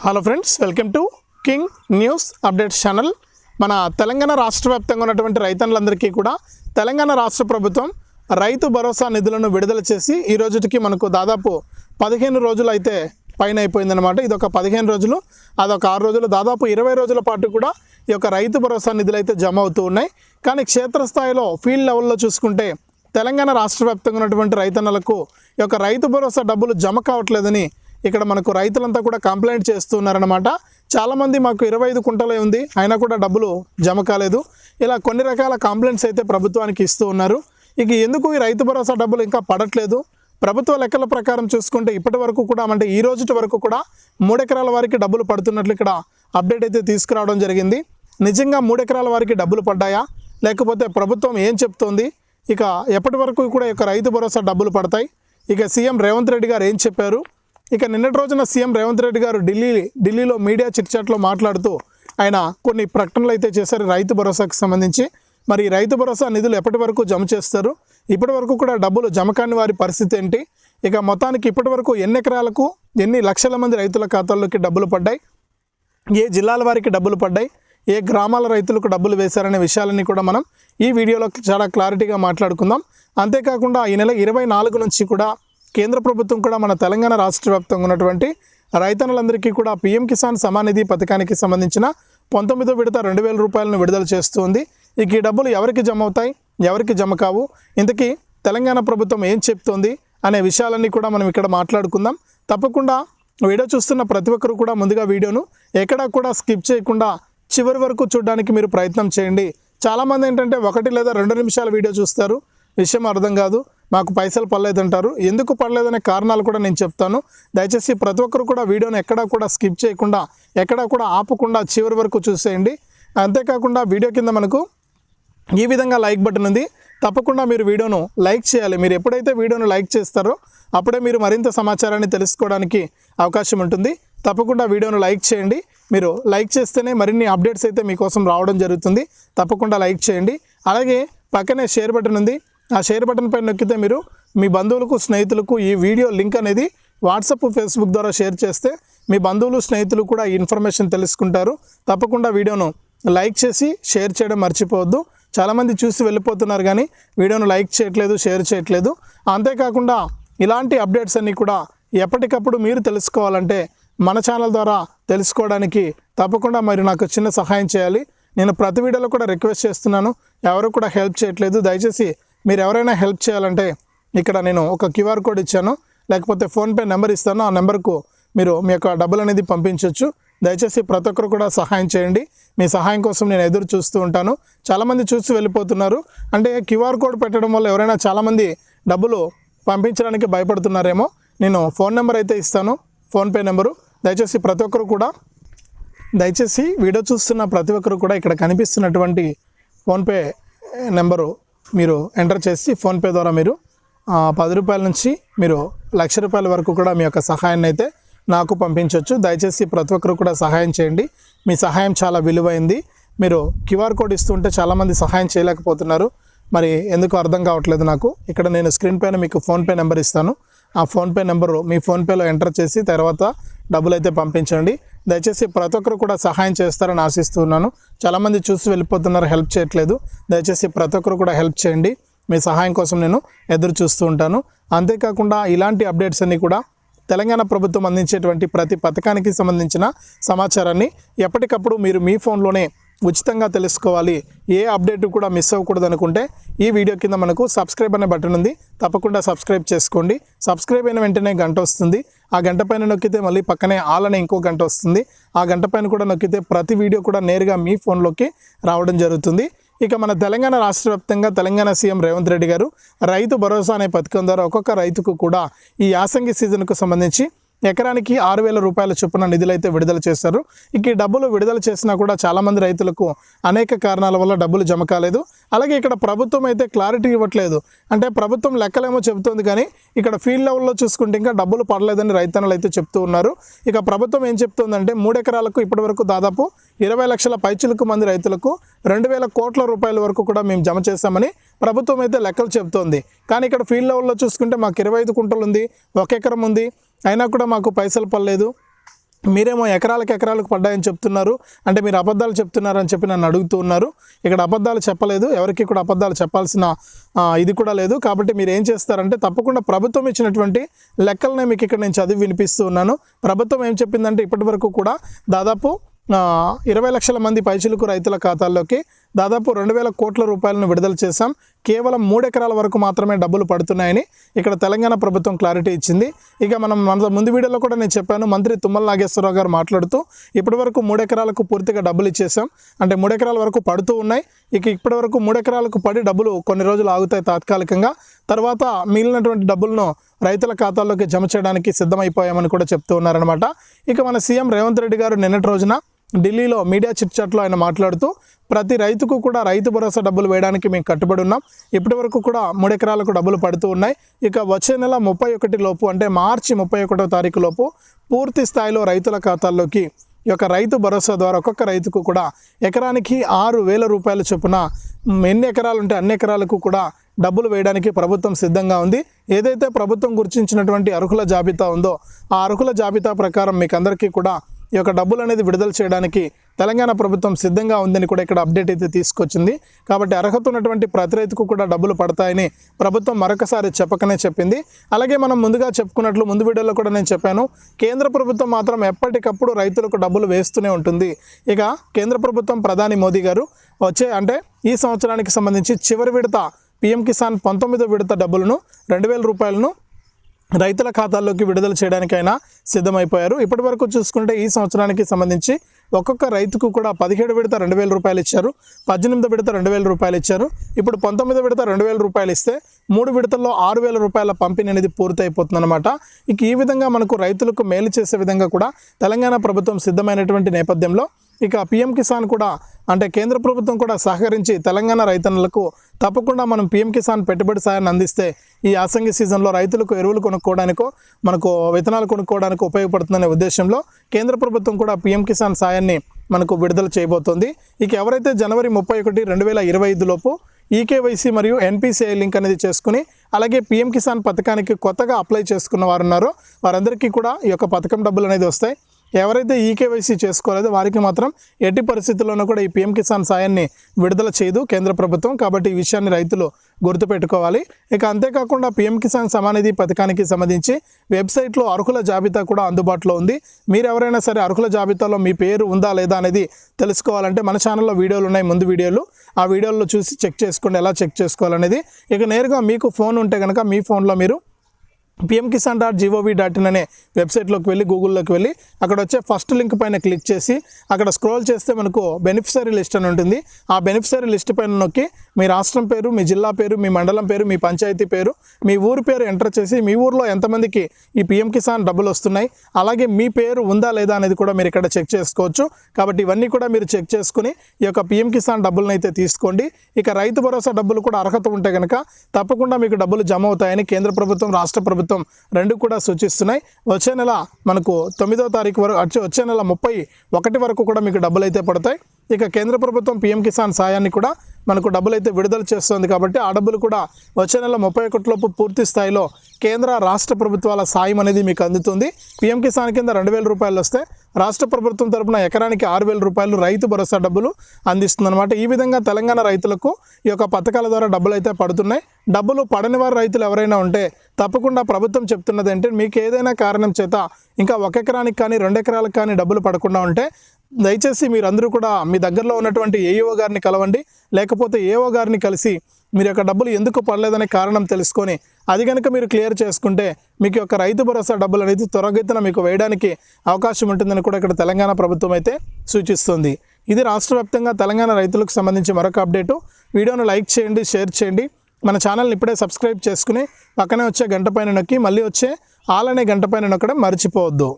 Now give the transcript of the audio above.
Hello friends welcome to king news updates channel మన తెలంగాణ రాష్ట్ర వ్యాప్తంగా ఉన్నటువంటి రైతన్నులందరికీ కూడా తెలంగాణ రాష్ట్ర ప్రభుత్వం రైతు భరోసా నిధులను విడుదల చేసి ఈ రోజుకి మనకు దాదాపు పదిహేను రోజులు అయితే పైన అయిపోయిందనమాట ఇది ఒక పదిహేను రోజులు అదొక ఆరు రోజులు దాదాపు ఇరవై రోజుల పాటు కూడా ఈ యొక్క రైతు భరోసా నిధులు అయితే జమ అవుతూ ఉన్నాయి. కానీ క్షేత్రస్థాయిలో ఫీల్డ్ లెవెల్లో చూసుకుంటే తెలంగాణ రాష్ట్ర వ్యాప్తంగా ఉన్నటువంటి రైతన్నలకు ఈ యొక్క రైతు భరోసా డబ్బులు జమ కావట్లేదని ఇక్కడ మనకు రైతులంతా కూడా కంప్లైంట్ చేస్తున్నారనమాట చాలామంది మాకు ఇరవై ఐదు కుంటలే ఉంది. అయినా కూడా డబ్బులు జమ కాలేదు. ఇలా కొన్ని రకాల కంప్లైంట్స్ అయితే ప్రభుత్వానికి ఇస్తూ ఉన్నారు. ఇక ఎందుకు ఈ రైతు భరోసా డబ్బులు ఇంకా పడట్లేదు? ప్రభుత్వ లెక్కల ప్రకారం చూసుకుంటే ఇప్పటి వరకు కూడా అంటే ఈ రోజు వరకు కూడా మూడెకరాల వారికి డబ్బులు పడుతున్నట్లు ఇక్కడ అప్డేట్ అయితే తీసుకురావడం జరిగింది. నిజంగా మూడెకరాల వారికి డబ్బులు పడ్డాయా? లేకపోతే ప్రభుత్వం ఏం చెప్తోంది? ఇక ఎప్పటి వరకు కూడా ఈ యొక్క రైతు భరోసా డబ్బులు పడతాయి? ఇక సీఎం రేవంత్ రెడ్డి గారు ఏం చెప్పారు? ఇక నిన్నటి రోజున సీఎం రేవంత్ రెడ్డి గారు ఢిల్లీ ఢిల్లీలో మీడియా చిట్చాట్లో మాట్లాడుతూ ఆయన కొన్ని ప్రకటనలు అయితే చేశారు రైతు భరోసాకు సంబంధించి. మరి రైతు భరోసా నిధులు ఎప్పటి వరకు జమ చేస్తారు? ఇప్పటి వరకు కూడా డబ్బులు జమ కాని వారి పరిస్థితి ఏంటి? ఇక మొత్తానికి ఇప్పటి వరకు ఎన్ని ఎకరాలకు ఎన్ని లక్షల మంది రైతుల ఖాతాల్లోకి డబ్బులు పడ్డాయి? ఏ జిల్లాల వారికి డబ్బులు పడ్డాయి? ఏ గ్రామాల రైతులకు డబ్బులు వేశారనే విషయాలన్నీ కూడా మనం ఈ వీడియోలో చాలా క్లారిటీగా మాట్లాడుకుందాం. అంతేకాకుండా ఈ నెల ఇరవై నాలుగు నుంచి కూడా కేంద్ర ప్రభుత్వం కూడా మన తెలంగాణ రాష్ట్ర వ్యాప్తంగా ఉన్నటువంటి రైతన్నులందరికీ కూడా పీఎం కిసాన్ సమానిధి పథకానికి సంబంధించిన పంతొమ్మిదో విడత రెండు వేల రూపాయలను విడుదల చేస్తుంది. ఇక ఈ డబ్బులు ఎవరికి జమ అవుతాయి? ఎవరికి జమ కావు? ఇంతకీ తెలంగాణ ప్రభుత్వం ఏం చెప్తోంది? అనే విషయాలన్నీ కూడా మనం ఇక్కడ మాట్లాడుకుందాం. తప్పకుండా వీడియో చూస్తున్న ప్రతి ఒక్కరు కూడా ముందుగా వీడియోను ఎక్కడా కూడా స్కిప్ చేయకుండా చివరి వరకు చూడడానికి మీరు ప్రయత్నం చేయండి. చాలామంది ఏంటంటే ఒకటి లేదా రెండు నిమిషాల వీడియో చూస్తారు. విషయం అర్థం కాదు. మాకు పైసలు పడలేదంటారు. ఎందుకు పడలేదనే కారణాలు కూడా నేను చెప్తాను. దయచేసి ప్రతి ఒక్కరు కూడా వీడియోని ఎక్కడా కూడా స్కిప్ చేయకుండా ఎక్కడా కూడా ఆపకుండా చివరి వరకు చూసేయండి. అంతేకాకుండా వీడియో కింద మనకు ఈ విధంగా లైక్ బటన్ ఉంది. తప్పకుండా మీరు వీడియోను లైక్ చేయాలి. మీరు ఎప్పుడైతే వీడియోను లైక్ చేస్తారో అప్పుడే మీరు మరింత సమాచారాన్ని తెలుసుకోవడానికి అవకాశం ఉంటుంది. తప్పకుండా వీడియోను లైక్ చేయండి. మీరు లైక్ చేస్తేనే మరిన్ని అప్డేట్స్ అయితే మీకోసం రావడం జరుగుతుంది. తప్పకుండా లైక్ చేయండి. అలాగే పక్కనే షేర్ బటన్ ఉంది. ఆ షేర్ బటన్ పైన నొక్కితే మీరు మీ బంధువులకు స్నేహితులకు ఈ వీడియో లింక్ అనేది వాట్సాప్ ఫేస్బుక్ ద్వారా షేర్ చేస్తే మీ బంధువులు స్నేహితులు కూడా ఈ ఇన్ఫర్మేషన్ తెలుసుకుంటారు. తప్పకుండా వీడియోను లైక్ చేసి షేర్ చేయడం మర్చిపోవద్దు. చాలామంది చూసి వెళ్ళిపోతున్నారు కానీ వీడియోను లైక్ చేయట్లేదు షేర్ చేయట్లేదు. అంతేకాకుండా ఇలాంటి అప్డేట్స్ అన్నీ కూడా ఎప్పటికప్పుడు మీరు తెలుసుకోవాలంటే మన ఛానల్ ద్వారా తెలుసుకోవడానికి తప్పకుండా మరి నాకు చిన్న సహాయం చేయాలి. నేను ప్రతి వీడియోలో కూడా రిక్వెస్ట్ చేస్తున్నాను. ఎవరు కూడా హెల్ప్ చేయట్లేదు. దయచేసి మీరు ఎవరైనా హెల్ప్ చేయాలంటే ఇక్కడ నేను ఒక క్యూఆర్ కోడ్ ఇచ్చాను. లేకపోతే ఫోన్పే నెంబర్ ఇస్తాను. ఆ నెంబర్కు మీరు మీ యొక్క డబ్బులు అనేది పంపించవచ్చు దయచేసి ప్రతి ఒక్కరు కూడా సహాయం చేయండి. మీ సహాయం కోసం నేను ఎదురు చూస్తూ ఉంటాను. చాలామంది చూసి వెళ్ళిపోతున్నారు. అంటే క్యూఆర్ కోడ్ పెట్టడం వల్ల ఎవరైనా చాలామంది డబ్బులు పంపించడానికి భయపడుతున్నారేమో నేను ఫోన్ నెంబర్ అయితే ఇస్తాను. PhonePe number. దయచేసి ప్రతి ఒక్కరు కూడా దయచేసి వీడియో చూస్తున్న ప్రతి ఒక్కరు కూడా ఇక్కడ కనిపిస్తున్నటువంటి ఫోన్పే నెంబరు మీరు ఎంటర్ చేసి ఫోన్పే ద్వారా మీరు పది రూపాయల నుంచి మీరు లక్ష రూపాయల వరకు కూడా మీ యొక్క సహాయాన్ని అయితే నాకు పంపించవచ్చు దయచేసి ప్రతి ఒక్కరు కూడా సహాయం చేయండి. మీ సహాయం చాలా విలువైంది. మీరు క్యూఆర్ కోడ్ ఇస్తుంటే చాలామంది సహాయం చేయలేకపోతున్నారు. మరి ఎందుకు అర్థం కావట్లేదు నాకు? ఇక్కడ నేను స్క్రీన్ పైన మీకు ఫోన్పే నెంబర్ ఇస్తాను. ఆ ఫోన్పే నెంబరు మీ ఫోన్పేలో ఎంటర్ చేసి తర్వాత డబ్బులు అయితే పంపించండి. దయచేసి ప్రతి ఒక్కరు కూడా సహాయం చేస్తారని ఆశిస్తున్నాను. చాలామంది చూసి వెళ్ళిపోతున్నారు హెల్ప్ చేయట్లేదు. దయచేసి ప్రతి ఒక్కరు కూడా హెల్ప్ చేయండి. మీ సహాయం కోసం నేను ఎదురు చూస్తూ ఉంటాను. అంతేకాకుండా ఇలాంటి అప్డేట్స్ అన్నీ కూడా తెలంగాణ ప్రభుత్వం అందించేటువంటి ప్రతి పథకానికి సంబంధించిన సమాచారాన్ని ఎప్పటికప్పుడు మీరు మీ ఫోన్లోనే ఉచితంగా తెలుసుకోవాలి. ఏ అప్డేట్ కూడా మిస్ అవ్వకూడదు అనుకుంటే ఈ వీడియో కింద మనకు సబ్స్క్రైబ్ అనే బటన్ ఉంది. తప్పకుండా సబ్స్క్రైబ్ చేసుకోండి. సబ్స్క్రైబ్ అయిన వెంటనే గంట వస్తుంది. ఆ గంట పైన నొక్కితే మళ్ళీ పక్కనే ఆల్ అనే ఇంకో గంట వస్తుంది. ఆ గంట పైన కూడా నొక్కితే ప్రతి వీడియో కూడా నేరుగా మీ ఫోన్లోకి రావడం జరుగుతుంది. ఇక మన తెలంగాణ రాష్ట్ర వ్యాప్తంగా తెలంగాణ సీఎం రేవంత్ రెడ్డి గారు రైతు భరోసా అనే పథకం ద్వారా ఒక్కొక్క రైతుకు కూడా ఈ యాసంగి సీజన్కు సంబంధించి ఎకరానికి ఆరు వేల రూపాయల చొప్పున నిధులు అయితే విడుదల చేశారు. ఇక ఈ డబ్బులు విడుదల చేసినా కూడా చాలామంది రైతులకు అనేక కారణాల వల్ల డబ్బులు జమ కాలేదు. అలాగే ఇక్కడ ప్రభుత్వం అయితే క్లారిటీ ఇవ్వట్లేదు. అంటే ప్రభుత్వం లెక్కలేమో చెబుతోంది కానీ ఇక్కడ ఫీల్డ్ లెవెల్లో చూసుకుంటే ఇంకా డబ్బులు పడలేదని రైతన్నలు అయితే చెప్తూ ఉన్నారు. ఇక ప్రభుత్వం ఏం చెప్తోందంటే మూడు ఎకరాలకు ఇప్పటివరకు దాదాపు ఇరవై లక్షల పైచులకు మంది రైతులకు రెండు వేల కోట్ల రూపాయల వరకు కూడా మేము జమ చేశామని ప్రభుత్వం అయితే లెక్కలు చెబుతోంది. కానీ ఇక్కడ ఫీల్డ్ లెవెల్లో చూసుకుంటే మాకు ఇరవై ఐదు కుంటలు ఉంది ఒక ఎకరం ఉంది. అయినా కూడా మాకు పైసలు పడలేదు. మీరేమో ఎకరాలకు ఎకరాలకు పడ్డాయని చెప్తున్నారు. అంటే మీరు అబద్ధాలు చెప్తున్నారని చెప్పి నన్ను అడుగుతూ ఉన్నారు. ఇక్కడ అబద్ధాలు చెప్పలేదు. ఎవరికి కూడా అబద్ధాలు చెప్పాల్సిన ఇది కూడా లేదు. కాబట్టి మీరు ఏం చేస్తారంటే తప్పకుండా ప్రభుత్వం ఇచ్చినటువంటి లెక్కలనే మీకు ఇక్కడ నేను చదివి వినిపిస్తూ ఉన్నాను. ప్రభుత్వం ఏం చెప్పిందంటే ఇప్పటి వరకు కూడా దాదాపు ఇరవై లక్షల మంది పైచిలుకు రైతుల ఖాతాల్లోకి దాదాపు రెండు వేల కోట్ల రూపాయలను విడుదల చేశాం. కేవలం మూడెకరాల వరకు మాత్రమే డబ్బులు పడుతున్నాయని ఇక్కడ తెలంగాణ ప్రభుత్వం క్లారిటీ ఇచ్చింది. ఇక మనం మన ముందు వీడియోలో కూడా నేను చెప్పాను మంత్రి తుమ్మల నాగేశ్వరరావు గారు మాట్లాడుతూ ఇప్పటి వరకు మూడెకరాలకు పూర్తిగా డబ్బులు ఇచ్చేసాం అంటే మూడెకరాల వరకు పడుతూ ఉన్నాయి. ఇక ఇప్పటి వరకు మూడెకరాలకు పడి డబ్బులు కొన్ని రోజులు ఆగుతాయి తాత్కాలికంగా. తర్వాత మిగిలినటువంటి డబ్బులను రైతుల ఖాతాల్లోకి జమ చేయడానికి సిద్ధమైపోయామని కూడా చెప్తూ ఉన్నారనమాట ఇక మన సీఎం రేవంత్ రెడ్డి గారు నిన్నటి రోజున ఢిల్లీలో మీడియా చిట్చాట్లో ఆయన మాట్లాడుతూ ప్రతి రైతుకు కూడా రైతు భరోసా డబ్బులు వేయడానికి మేము కట్టుబడి ఉన్నాం. ఇప్పటి వరకు కూడా మూడు ఎకరాలకు డబ్బులు పడుతూ ఉన్నాయి. ఇక వచ్చే నెల ముప్పై ఒకటి లోపు అంటే మార్చి ముప్పై ఒకటో తారీఖు లోపు పూర్తి స్థాయిలో రైతుల ఖాతాల్లోకి ఈ యొక్క రైతు భరోసా ద్వారా ఒక్కొక్క రైతుకు కూడా ఎకరానికి ఆరు వేల రూపాయల చొప్పున ఎన్ని ఎకరాలు ఉంటే అన్ని ఎకరాలకు కూడా డబ్బులు వేయడానికి ప్రభుత్వం సిద్ధంగా ఉంది. ఏదైతే ప్రభుత్వం గుర్తించినటువంటి అర్హుల జాబితా ఉందో ఆ అర్హుల జాబితా ప్రకారం మీకు అందరికీ కూడా ఈ యొక్క డబ్బులు అనేది విడుదల చేయడానికి తెలంగాణ ప్రభుత్వం సిద్ధంగా ఉందని కూడా ఇక్కడ అప్డేట్ అయితే తీసుకొచ్చింది. కాబట్టి అర్హత ఉన్నటువంటి ప్రతి రైతుకు కూడా డబ్బులు పడతాయని ప్రభుత్వం మరొకసారి చెప్పకనే చెప్పింది. అలాగే మనం ముందుగా చెప్పుకున్నట్లు ముందు వీడియోలో కూడా నేను చెప్పాను. కేంద్ర ప్రభుత్వం మాత్రం ఎప్పటికప్పుడు రైతులకు డబ్బులు వేస్తూనే ఉంటుంది. ఇక కేంద్ర ప్రభుత్వం ప్రధాని మోదీ గారు వచ్చే అంటే ఈ సంవత్సరానికి సంబంధించి చివరి విడత పిఎం కిసాన్ పంతొమ్మిదో విడత డబ్బులను రెండు వేల రూపాయలను రైతుల ఖాతాల్లోకి విడుదల చేయడానికైనా సిద్ధమైపోయారు. ఇప్పటి వరకు చూసుకుంటే ఈ సంవత్సరానికి సంబంధించి ఒక్కొక్క రైతుకు కూడా పదిహేడు విడత రెండు వేల రూపాయలు ఇచ్చారు పద్దెనిమిది విడత రెండు వేల రూపాయలు ఇచ్చారు. ఇప్పుడు పంతొమ్మిది విడత రెండు వేల రూపాయలు ఇస్తే మూడు విడతల్లో ఆరు వేల రూపాయల పంపిణీ అనేది పూర్తయిపోతుందన్నమాట. ఇక ఈ విధంగా మనకు రైతులకు మేలు చేసే విధంగా కూడా తెలంగాణ ప్రభుత్వం సిద్ధమైనటువంటి నేపథ్యంలో ఇక పిఎం కిసాన్ కూడా అంటే కేంద్ర ప్రభుత్వం కూడా సహకరించి తెలంగాణ రైతన్నలకు తప్పకుండా మనం పిఎం కిసాన్ పెట్టుబడి సాయాన్ని అందిస్తే ఈ యాసంగి సీజన్లో రైతులకు ఎరువులు కొనుక్కోవడానికో మనకు విత్తనాలు కొనుక్కోవడానికి ఉపయోగపడుతుందనే ఉద్దేశంలో కేంద్ర ప్రభుత్వం కూడా పిఎం కిసాన్ సాయాన్ని మనకు విడుదల చేయబోతోంది. ఇక ఎవరైతే జనవరి ముప్పై ఒకటి రెండు వేల ఇరవై ఐదు లోపు ఈకేవైసీ మరియు ఎన్పిసిఐ లింక్ అనేది చేసుకుని అలాగే పిఎం కిసాన్ పథకానికి కొత్తగా అప్లై చేసుకున్న వారు ఉన్నారు వారందరికీ కూడా ఈ యొక్క పథకం డబ్బులు అనేది వస్తాయి. ఎవరైతే ఈకేవైసీ చేసుకోలేదో వారికి మాత్రం ఎట్టి పరిస్థితుల్లోనూ కూడా ఈ పిఎం కిసాన్ సాయాన్ని విడుదల చేయదు కేంద్ర ప్రభుత్వం. కాబట్టి ఈ విషయాన్ని రైతులు గుర్తుపెట్టుకోవాలి. ఇక అంతేకాకుండా పిఎం కిసాన్ సమానిధి పథకానికి సంబంధించి వెబ్సైట్లో అర్హుల జాబితా కూడా అందుబాటులో ఉంది. మీరు ఎవరైనా సరే అర్హుల జాబితాలో మీ పేరు ఉందా లేదా అనేది తెలుసుకోవాలంటే మన ఛానల్లో వీడియోలు ఉన్నాయి ముందు వీడియోలు. ఆ వీడియోల్లో చూసి చెక్ చేసుకోండి ఎలా చెక్ చేసుకోవాలనేది. ఇక నేరుగా మీకు ఫోన్ ఉంటే కనుక మీ ఫోన్లో మీరు PM Kisan dot G O V dot in అనే వెబ్సైట్లోకి వెళ్ళి గూగుల్లోకి వెళ్ళి అక్కడ వచ్చే ఫస్ట్ లింక్ పైన క్లిక్ చేసి అక్కడ స్క్రోల్ చేస్తే మనకు బెనిఫిషరీ లిస్ట్ అని ఉంటుంది. ఆ బెనిఫిషరీ లిస్ట్ పైన నొక్కి మీ రాష్ట్రం పేరు మీ జిల్లా పేరు మీ మండలం పేరు మీ పంచాయతీ పేరు మీ ఊరి పేరు ఎంటర్ చేసి మీ ఊర్లో ఎంతమందికి ఈ పిఎం కిసాన్ డబ్బులు వస్తున్నాయి అలాగే మీ పేరు ఉందా లేదా అనేది కూడా మీరు ఇక్కడ చెక్ చేసుకోవచ్చు. కాబట్టి ఇవన్నీ కూడా మీరు చెక్ చేసుకుని ఈ యొక్క పిఎం కిసాన్ డబ్బులను అయితే తీసుకోండి. ఇక రైతు భరోసా డబ్బులు కూడా అర్హత ఉంటే కనుక తప్పకుండా మీకు డబ్బులు జమ అవుతాయని కేంద్ర ప్రభుత్వం రాష్ట్ర ప్రభుత్వం రెండు కూడా సూచిస్తున్నాయి. వచ్చే నెల మనకు తొమ్మిదో తారీఖు వరకు వచ్చే వచ్చే నెల ముప్పై ఒకటి వరకు కూడా మీకు డబ్బులు అయితే పడతాయి. ఇక కేంద్ర ప్రభుత్వం పిఎం కిసాన్ సాయాన్ని కూడా మనకు డబ్బులు అయితే విడుదల చేస్తుంది కాబట్టి ఆ డబ్బులు కూడా వచ్చే నెల ముప్పై ఒకటిలోపు పూర్తి స్థాయిలో కేంద్ర రాష్ట్ర ప్రభుత్వాల సాయం అనేది మీకు అందుతుంది. పిఎం కిసాన్ కింద రెండు వేల రూపాయలు వస్తే రాష్ట్ర ప్రభుత్వం తరపున ఎకరానికి ఆరు వేల రూపాయలు రైతు భరోసా డబ్బులు అందిస్తుందన్నమాట. ఈ విధంగా తెలంగాణ రైతులకు ఈ యొక్క పథకాల ద్వారా డబ్బులు అయితే పడుతున్నాయి. డబ్బులు పడని వారు రైతులు ఎవరైనా ఉంటే తప్పకుండా ప్రభుత్వం చెప్తున్నది అంటే మీకు ఏదైనా కారణం చేత ఇంకా ఒక ఎకరానికి కానీ రెండు ఎకరాలకు కానీ డబ్బులు పడకుండా ఉంటే దయచేసి మీరందరూ కూడా మీ దగ్గరలో ఉన్నటువంటి ఏఈఓ గారిని కలవండి. లేకపోతే ఏఓ గారిని కలిసి మీరు యొక్క డబ్బులు ఎందుకు పడలేదనే కారణం తెలుసుకొని అది కనుక మీరు క్లియర్ చేసుకుంటే మీకు యొక్క రైతు భరోసా డబ్బులు అనేది త్వరగతిన మీకు వేయడానికి అవకాశం ఉంటుందని కూడా ఇక్కడ తెలంగాణ ప్రభుత్వం అయితే సూచిస్తుంది. ఇది రాష్ట్ర తెలంగాణ రైతులకు సంబంధించి మరొక అప్డేటు. వీడియోను లైక్ చేయండి షేర్ చేయండి. మన ఛానల్ని ఇప్పుడే సబ్స్క్రైబ్ చేసుకుని పక్కనే వచ్చే గంట పైన నొక్కి మళ్ళీ వచ్చే ఆల్ అనే గంట పైన నొక్కడం మర్చిపోవద్దు.